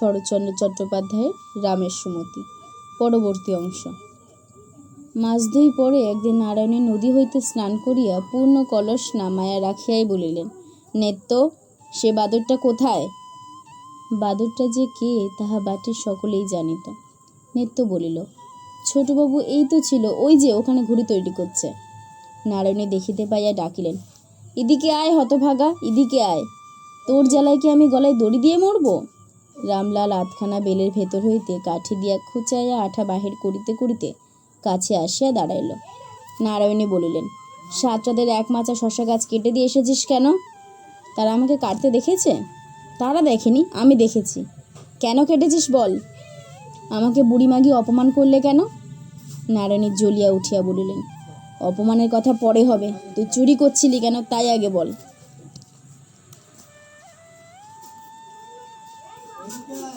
শরৎচন্দ্র চট্টোপাধ্যায়ের রামের সুমতি। পরবর্তী অংশ। মাস দুই পরে একদিন নারায়ণী নদী হইতে স্নান করিয়া পূর্ণ কলস নামায়া রাখিয়াই বলিলেন, নেত্য, সে বাদরটা কোথায়? বাদরটা যে কে, তাহা বাটির সকলেই জানিত। নেত্য বলিল, ছোটবাবু, এই তো ছিল, ওই যে ওখানে ঘুড়ি তৈরি করছে। নারায়ণী দেখিতে পাইয়া ডাকিলেন, এদিকে আয় হতভাগা, এদিকে আয়। তোর জ্বালায় কি আমি গলায় দড়ি দিয়ে মরবো? রামলাল আধখানা বেলের ভেতর হইতে কাঠি দিয়া খুচাইয়া আঠা বাহির করিতে করিতে কাছে আসিয়া দাঁড়াইল। নারায়ণী বলিলেন সাতটাদের এক মাচা শশা গাছ কেটে দিয়ে এসেছিস কেন? তারা আমাকে কাটতে দেখেছে? তারা দেখেনি, আমি দেখেছি। কেন কেটেছিস বল? আমাকে বুড়িমাগি অপমান করলে কেন? নারায়ণী জ্বলিয়া উঠিয়া বলিলেন, অপমানের কথা পরে হবে। তুই চুরি করছিলি কেন, তাই আগে বল। 我们。